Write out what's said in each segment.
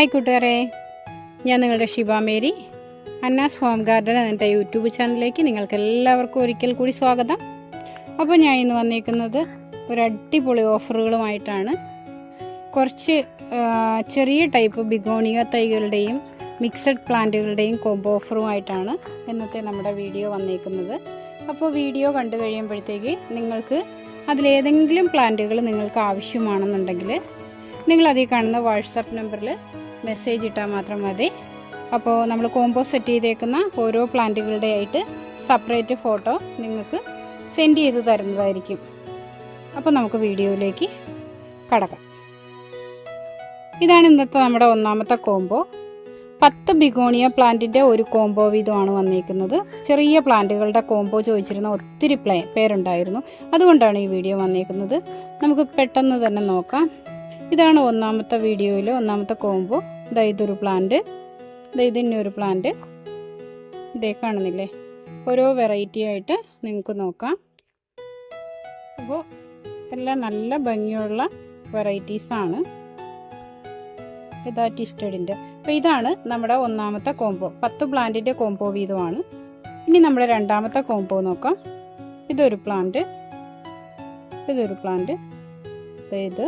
Hi കൂട്ടുകാരെ. ഞാൻ നിങ്ങളുടെ Shiba Mary. Anna's home garden എന്റെ യൂട്യൂബ് ചാനലിലേക്ക് നിങ്ങൾക്ക് എല്ലാവർക്കും ഒരിക്കൽ കൂടി സ്വാഗതം. അപ്പോൾ ഞാൻ ഇന്ന് വന്നിരിക്കുന്നത് ഒരു അടിപൊളി ഓഫറുകളുമായിട്ടാണ്. കുറച്ച് ചെറിയ ടൈപ്പ് ബിഗോണിയ തൈകളുടെയും മിക്സഡ് പ്ലാന്റുകളുടെയും കോംബോ ഓഫറുമായിട്ടാണ് ഇന്നത്തെ നമ്മുടെ വീഡിയോ വന്നിരിക്കുന്നത് അപ്പോൾ വീഡിയോ കണ്ടു കഴിയുമ്പോഴത്തേക്ക് നിങ്ങൾക്ക് അതിലേതെങ്കിലും പ്ലാന്റുകൾ നിങ്ങൾക്ക് ആവശ്യമാണെന്നുണ്ടെങ്കിൽ നിങ്ങൾ അതിൽ കാണുന്ന വാട്സപ്പ് നമ്പറിൽ മെസ്സേജ് ഇട്ടാൽ മാത്രം മതി. അപ്പോൾ നമ്മൾ കോമ്പോ സെറ്റ് ചെയ്തേക്കുന്ന ഓരോ പ്ലാന്റുകളുടെ ആയിട്ട് സെപ്പറേറ്റ് ഫോട്ടോ നിങ്ങൾക്ക് സെൻഡ് ചെയ്ത് തരുന്നതായിരിക്കും. അപ്പോൾ നമുക്ക് വീഡിയോയിലേക്ക് കടക്കാം. ഇതാണ് ഇന്നത്തെ നമ്മുടെ ഒന്നാമത്തെ കോമ്പോ പത്ത് ബിഗോണിയ പ്ലാന്റിന്റെ ഒരു കോംബോ വീതമാണ് വന്നിരിക്കുന്നത് ചെറിയ പ്ലാന്റുകളുടെ കോമ്പോ ചോദിച്ചിരുന്ന ഒത്തിരി പ്ലേ പേരുണ്ടായിരുന്നു. അതുകൊണ്ടാണ് ഈ വീഡിയോ വന്നിരിക്കുന്നത് നമുക്ക് പെട്ടെന്ന് തന്നെ നോക്കാം. ഇതാണ് ഒന്നാമത്തെ വീഡിയോയിൽ ഒന്നാമത്തെ കോംബോ ഇതാ ഇതൊരു പ്ലാന്റ് ഇതാ ഇതിന്റെ ഒരു പ്ലാന്റ് ഇതേ കാണുന്നില്ലേ? ഓരോ വെറൈറ്റി ആയിട്ട് നിങ്ങൾക്ക് നോക്കാം. അപ്പോൾ എല്ലാം നല്ല ഭംഗിയുള്ള വെറൈറ്റീസാണ് ഇതാ ടിസ്റ്റഡിന്റെ അപ്പോൾ ഇതാണ് നമ്മുടെ ഒന്നാമത്തെ കോമ്പോ പത്ത് പ്ലാന്റിന്റെ കോമ്പോ വീതമാണ്. ഇനി നമ്മുടെ രണ്ടാമത്തെ കോമ്പോ നോക്കാം. ഇതൊരു പ്ലാന്റ് ഇതൊരു പ്ലാന്റ് ഇത്.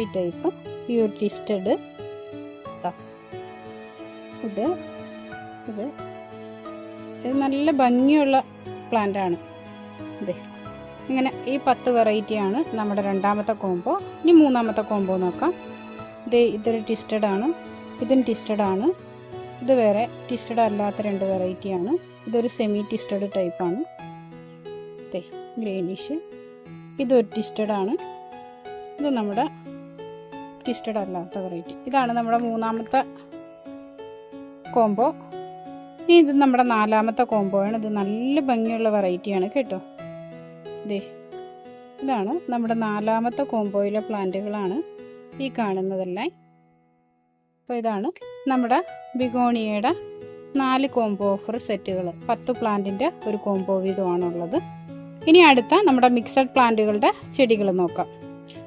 ഈ ടൈപ്പ് ഈ ഒരു ട്വിസ്റ്റഡ് ഇത് ഇത്. നല്ല ഭംഗിയുള്ള പ്ലാന്റ് ആണ്. ഇതേ ഇങ്ങനെ ഈ പത്ത് വെറൈറ്റിയാണ് നമ്മുടെ രണ്ടാമത്തെ കോംബോ ഇനി മൂന്നാമത്തെ കോംബോ നോക്കാം. ഇത് ഇതൊരു ട്വിസ്റ്റഡ് ആണ്. ഇതും ട്വിസ്റ്റഡ് ആണ്. ഇത് വേറെ ട്വിസ്റ്റഡ് അല്ലാത്ത രണ്ട് വെറൈറ്റിയാണ് ഇതൊരു സെമി ട്വിസ്റ്റഡ് ടൈപ്പാണ് ഗ്രീനിഷ് ഇതൊരു ട്വിസ്റ്റഡ് ആണ്. ഇത് നമ്മുടെ ട്വിസ്റ്റഡ് അല്ലാത്ത വെറൈറ്റി ഇതാണ് നമ്മുടെ മൂന്നാമത്തെ കോംബോ ഇനി ഇത് നമ്മുടെ നാലാമത്തെ കോംബോ ആണ്. ഇത് നല്ല ഭംഗിയുള്ള വെറൈറ്റിയാണ് കേട്ടോ. ദേ ഇതാണ് നമ്മുടെ നാലാമത്തെ കോംബോയിലെ പ്ലാന്റുകളാണ് ഈ കാണുന്നതെല്ലാം. അപ്പോൾ ഇതാണ് നമ്മുടെ ബിഗോണിയയുടെ നാല് കോംബോ ഓഫർ സെറ്റുകൾ പത്ത് പ്ലാന്റിന്റെ ഒരു കോംബോ വീതമാണുള്ളത്. ഇനി അടുത്ത നമ്മുടെ മിക്സഡ് പ്ലാന്റുകളുടെ ചെടികൾ നോക്കാം.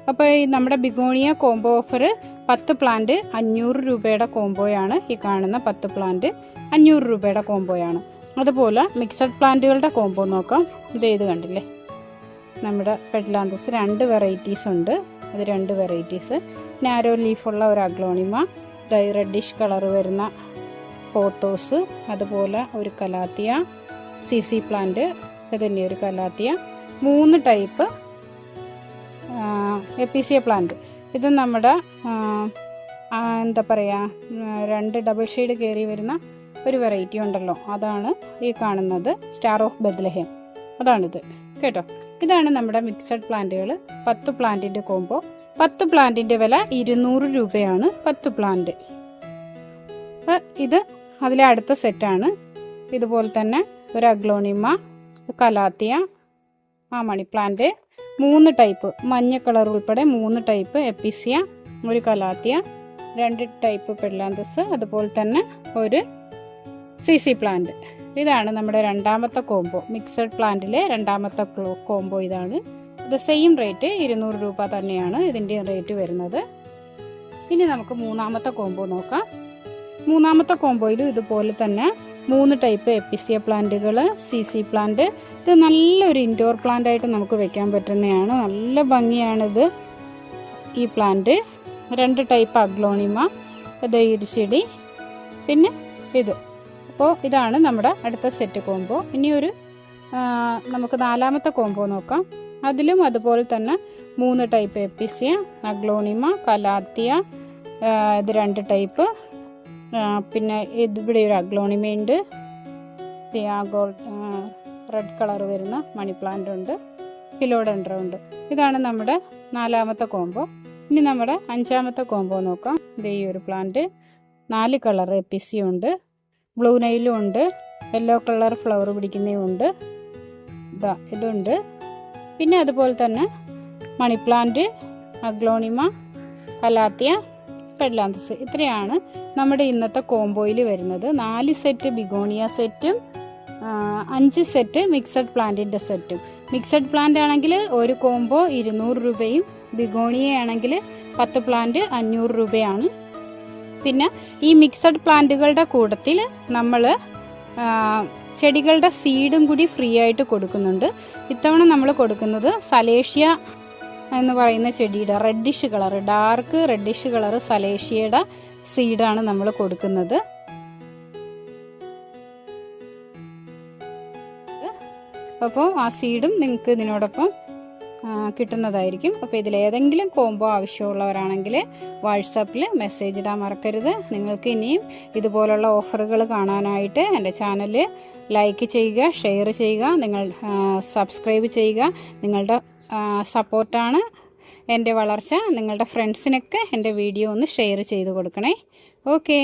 അപ്പോൾ ഈ നമ്മുടെ ബിഗോണിയ കോംബോ ഓഫർ പത്ത് പ്ലാന്റ് അഞ്ഞൂറ് രൂപയുടെ കോംബോയാണ് ഈ കാണുന്ന പത്ത് പ്ലാന്റ് അഞ്ഞൂറ് രൂപയുടെ കോംബോയാണ് അതുപോലെ മിക്സഡ് പ്ലാന്റുകളുടെ കോംബോ നോക്കാം. ഇത് ഇത് കണ്ടില്ലേ? നമ്മുടെ പെഡ്ലാന്തസ് രണ്ട് വെറൈറ്റീസ് ഉണ്ട്. അത് രണ്ട് വെറൈറ്റീസ് നാരോ ലീഫുള്ള ഒരു അഗ്ലോണിമ ഡൈ റെഡിഷ് കളർ വരുന്ന പോത്തോസ് അതുപോലെ ഒരു കലാത്തിയ സി സി പ്ലാന്റ് ഇത് തന്നെ ഒരു കലാത്തിയ മൂന്ന് ടൈപ്പ് എപ്പിസിയ പ്ലാന്റ് ഇത് നമ്മുടെ എന്താ പറയുക രണ്ട് ഡബിൾ ഷെയ്ഡ് കയറി വരുന്ന ഒരു വെറൈറ്റി ഉണ്ടല്ലോ. അതാണ് ഈ കാണുന്നത് സ്റ്റാർ ഓഫ് ബദ്ലഹേം അതാണിത്. കേട്ടോ? ഇതാണ് നമ്മുടെ മിക്സഡ് പ്ലാന്റുകൾ പത്ത് പ്ലാന്റിന്റെ കോംബോ പത്ത് പ്ലാന്റിന്റെ വില ഇരുന്നൂറ് രൂപയാണ് പത്ത് പ്ലാന്റ് അപ്പം ഇത് അതിലെ അടുത്ത സെറ്റാണ് ഇതുപോലെ തന്നെ ഒരു അഗ്ലോണിമ കലാത്തിയ ആ മണി പ്ലാന്റ് മൂന്ന് ടൈപ്പ്. മഞ്ഞ കളർ ഉൾപ്പെടെ മൂന്ന് ടൈപ്പ്. എപ്പിസിയ ഒരു കലാത്തിയ രണ്ട് ടൈപ്പ് പെഡ്ലാന്തസ് അതുപോലെ തന്നെ ഒരു സി സി പ്ലാന്റ്. ഇതാണ് നമ്മുടെ രണ്ടാമത്തെ കോംബോ. മിക്സഡ് പ്ലാന്റിലെ രണ്ടാമത്തെ കോംബോ ഇതാണ്. ഇത് സെയിം റേറ്റ് ഇരുന്നൂറ് രൂപ തന്നെയാണ് ഇതിന്റെ റേറ്റ് വരുന്നത്. ഇനി നമുക്ക് മൂന്നാമത്തെ കോംബോ നോക്കാം. മൂന്നാമത്തെ കോംബോയിലും ഇതുപോലെ തന്നെ മൂന്ന് ടൈപ്പ് എപ്പിസിയ പ്ലാന്റുകൾ സി സി പ്ലാന്റ്. ഇത് നല്ലൊരു ഇൻഡോർ പ്ലാന്റ് ആയിട്ട് നമുക്ക് വെക്കാൻ പറ്റുന്നതാണ്. നല്ല ഭംഗിയാണിത് ഈ പ്ലാന്റ് രണ്ട് ടൈപ്പ് അഗ്ലോണിമ ഇത് ചെടി പിന്നെ ഇത്. അപ്പോൾ ഇതാണ് നമ്മുടെ അടുത്ത സെറ്റ് കോമ്പോ ഇനി ഒരു നമുക്ക് നാലാമത്തെ കോമ്പോ നോക്കാം. അതിലും അതുപോലെ തന്നെ മൂന്ന് ടൈപ്പ് എപ്പിസിയ അഗ്ലോണിമ കലാത്തിയ ഇത് രണ്ട് ടൈപ്പ് പിന്നെ ഇതിവിടെ ഒരു അഗ്ലോണിമയുണ്ട്. ഗോൾഡ് റെഡ് കളർ വരുന്ന മണി പ്ലാന്റ് ഉണ്ട്. കിലോഡൻഡ്ര ഉണ്ട്. ഇതാണ് നമ്മുടെ നാലാമത്തെ കോംബോ. ഇനി നമ്മുടെ അഞ്ചാമത്തെ കോംബോ നോക്കാം. ഇത് ഈ ഒരു പ്ലാന്റ്. നാല് കളർ എപ്പിസി ഉണ്ട്. ബ്ലൂ നൈലും ഉണ്ട്. യെല്ലോ കളർ ഫ്ലവർ പിടിക്കുന്നതും ഉണ്ട്. ഇതാ ഇതുണ്ട്. പിന്നെ അതുപോലെ തന്നെ money plant aglaonema calathea pedilanthus ഇത്രയാണ് നമ്മുടെ ഇന്നത്തെ കോംബോയിൽ വരുന്നത്. നാല് സെറ്റ് ബിഗോണിയ സെറ്റും അഞ്ച് സെറ്റ് മിക്സഡ് പ്ലാന്റിന്റെ സെറ്റും മിക്സഡ് പ്ലാന്റ് ആണെങ്കിൽ ഒരു കോംബോ ഇരുന്നൂറ് രൂപയും ബിഗോണിയ ആണെങ്കിൽ പത്ത് പ്ലാന്റ് അഞ്ഞൂറ് രൂപയാണ്. പിന്നെ ഈ മിക്സഡ് പ്ലാന്റുകളുടെ കൂട്ടത്തിൽ നമ്മൾ ചെടികളുടെ സീഡും കൂടി ഫ്രീ ആയിട്ട് കൊടുക്കുന്നുണ്ട്. ഇത്തവണ നമ്മൾ കൊടുക്കുന്നത് സലേഷ്യ എന്ന് പറയുന്ന ചെടിയുടെ reddish colour dark reddish colour സലേഷ്യയുടെ സീഡാണ് നമ്മൾ കൊടുക്കുന്നത്. അപ്പോൾ ആ സീഡും നിങ്ങൾക്ക് ഇതിനോടൊപ്പം കിട്ടുന്നതായിരിക്കും. അപ്പോൾ ഇതിലേതെങ്കിലും കോംബോ ആവശ്യമുള്ളവരാണെങ്കിൽ വാട്സാപ്പിൽ മെസ്സേജ് ഇടാൻ മറക്കരുത്. നിങ്ങൾക്ക് ഇനിയും ഇതുപോലുള്ള ഓഫറുകൾ കാണാനായിട്ട് എന്റെ ചാനൽ ലൈക്ക് ചെയ്യുക ഷെയർ ചെയ്യുക നിങ്ങൾ സബ്സ്ക്രൈബ് ചെയ്യുക നിങ്ങളുടെ സപ്പോർട്ടാണ് എന്റെ വളർച്ച. നിങ്ങളുടെ ഫ്രണ്ട്സിനൊക്കെ എന്റെ വീഡിയോ ഒന്ന് ഷെയർ ചെയ്ത് കൊടുക്കണേ. ഓക്കേ.